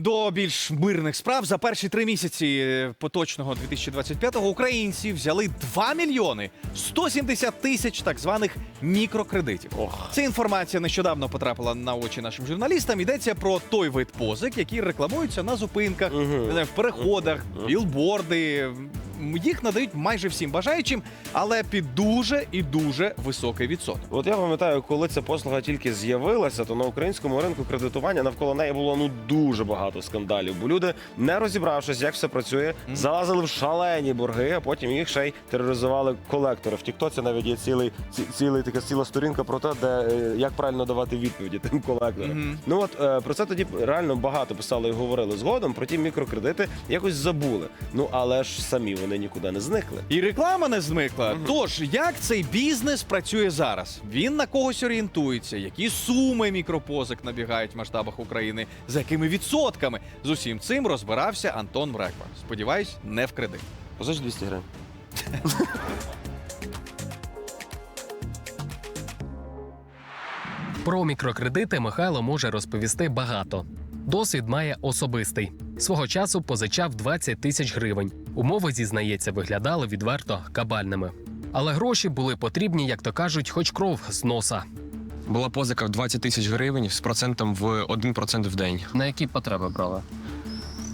До більш мирних справ за перші три місяці е, поточного 2025-го українці взяли 2 мільйони 170 тисяч так званих мікрокредитів. Ця інформація нещодавно потрапила на очі нашим журналістам. Йдеться про той вид позик, які рекламуються на зупинках, угу. в переходах, білборди. Їх надають майже всім бажаючим, але під дуже і дуже високий відсоток. От я пам'ятаю, коли ця послуга тільки з'явилася, то на українському ринку кредитування навколо неї було ну дуже багато скандалів. Бо люди, не розібравшись, як все працює, залазили в шалені борги, а потім їх ще й тероризували колектори. В Тіктоці навіть є цілий ці- цілий така ціла сторінка про те, де е, як правильно давати відповіді тим колекторам. Ну от е, про це тоді реально багато писали і говорили згодом. Про ті мікрокредити якось забули. Ну але ж самі вони нікуди не зникли. І реклама не зникла. Тож, як цей бізнес працює зараз? Він на когось орієнтується, які суми мікропозик набігають в масштабах України, за якими відсотками. З усім цим розбирався Антон Мреква. Сподіваюсь, не в кредит. Позич 200 гривень. Про мікрокредити Михайло може розповісти багато. Досвід має особистий. Свого часу позичав 20 тисяч гривень. Умови зізнається, виглядали відверто кабальними. Але гроші були потрібні, як то кажуть, хоч кров з носа. Була позика в 20 тисяч гривень з процентом в 1% в день На які потреби брали?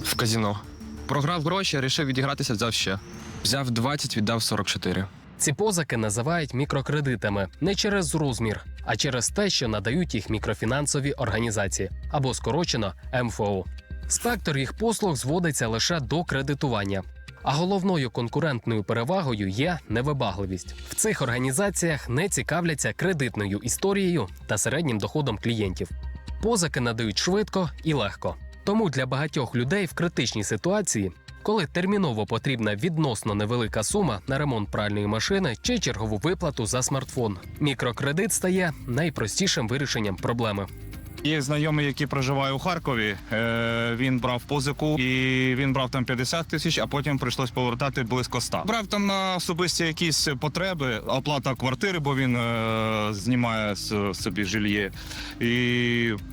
в казіно. Програв гроші, вирішив відігратися, взяв ще. Взяв 20, віддав 44. Ці позики називають мікрокредитами не через розмір, а через те, що надають їх мікрофінансові організації або скорочено МФО. Спектр їх послуг зводиться лише до кредитування. А головною конкурентною перевагою є невибагливість. В цих організаціях не цікавляться кредитною історією та середнім доходом клієнтів. Позики надають швидко і легко. Тому для багатьох людей в критичній ситуації, коли терміново потрібна відносно невелика сума на ремонт пральної машини чи чергову виплату за смартфон, мікрокредит стає найпростішим вирішенням проблеми. Є знайомий, який проживає у Харкові. Е, він брав позику і він брав там 50 тисяч, а потім прийшлось повертати близько 100. Брав там на особисті якісь потреби, оплата квартири, бо він е, знімає собі жильє. І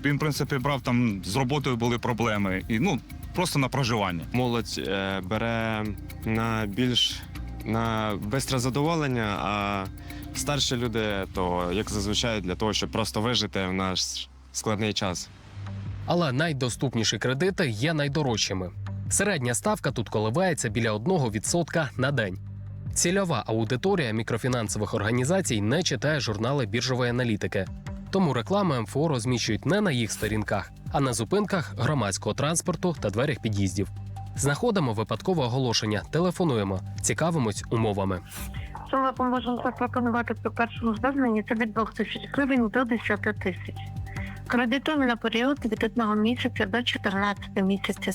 він, в принципі, брав там з роботою були проблеми. І ну просто на проживання. молодь е, бере на більш на бистре задоволення, а старші люди то як зазвичай для того, щоб просто вижити в наш складний час. Але найдоступніші кредити є найдорожчими. Середня ставка тут коливається біля 1% на день. Цільова аудиторія мікрофінансових організацій не читає журнали біржової аналітики. Тому рекламу МФО розміщують не на їх сторінках, а на зупинках громадського транспорту та дверях під'їздів. Знаходимо випадкове оголошення, телефонуємо, цікавимось умовами. Що ми поможемо запропонувати при першому зверненні це від 2 тисяч гривень до 10 тисяч. Кредитуємо на період від 1 місяця до 14 місяців.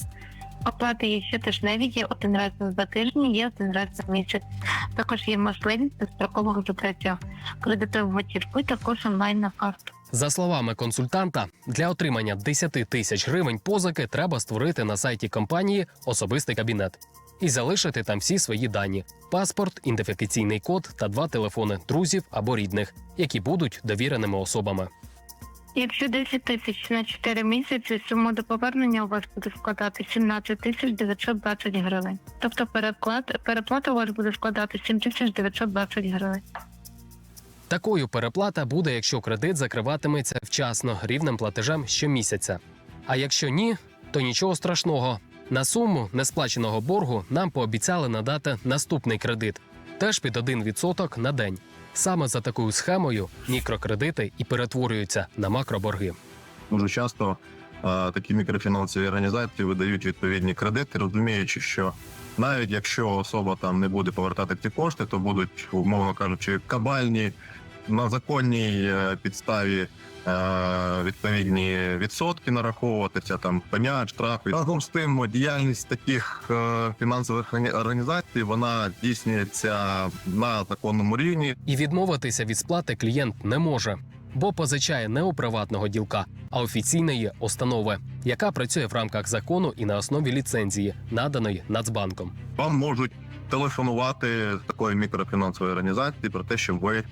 Оплати є щотижневі, є один раз на два тижні, є один раз за місяць. Також є можливість дострокового закриття. Кредитуємо готівку, також онлайн на карту. За словами консультанта, для отримання 10 тисяч гривень позики треба створити на сайті компанії особистий кабінет і залишити там всі свої дані: паспорт, ідентифікаційний код та два телефони друзів або рідних, які будуть довіреними особами. Якщо 10 тисяч на 4 місяці, сума до повернення у вас буде складати 17 тисяч 920 гривень. Тобто переклад, переплата у вас буде складати 7 тисяч 920 гривень. Такою переплата буде, якщо кредит закриватиметься вчасно рівним платежем щомісяця. А якщо ні, то нічого страшного. На суму несплаченого боргу нам пообіцяли надати наступний кредит, теж під 1% на день. Саме за такою схемою мікрокредити і перетворюються на макроборги. Дуже часто а, такі мікрофінансові організації видають відповідні кредити, розуміючи, що навіть якщо особа там не буде повертати ці кошти, то будуть, умовно кажучи, кабальні на законній е, підставі е, відповідні відсотки нараховуватися, там пеня, штрафи. Разом з тим, діяльність таких е, фінансових організацій вона здійснюється на законному рівні. І відмовитися від сплати клієнт не може, бо позичає не у приватного ділка, а офіційної установи, яка працює в рамках закону і на основі ліцензії, наданої Нацбанком. вам можуть телефонувати з такої мікрофінансової організації про те, щоб ви е,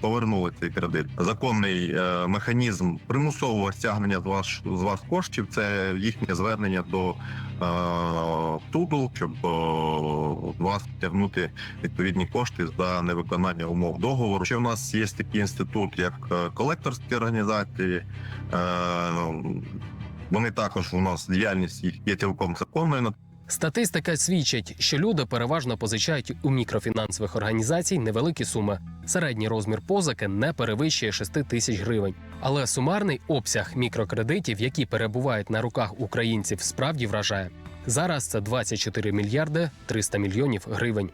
повернули цей кредит. Законний е, механізм примусового стягнення з вас з вас коштів це їхнє звернення до е, суду, щоб е, вас тягнути відповідні кошти за невиконання умов договору. Ще в нас є такий інститут, як е, колекторські організації. Е, Вони також у нас діяльність є цілком законною. Статистика свідчить, що люди переважно позичають у мікрофінансових організацій невеликі суми. Середній розмір позики не перевищує 6 тисяч гривень. Але сумарний обсяг мікрокредитів, які перебувають на руках українців, справді вражає. Зараз це 24 мільярди 300 мільйонів гривень.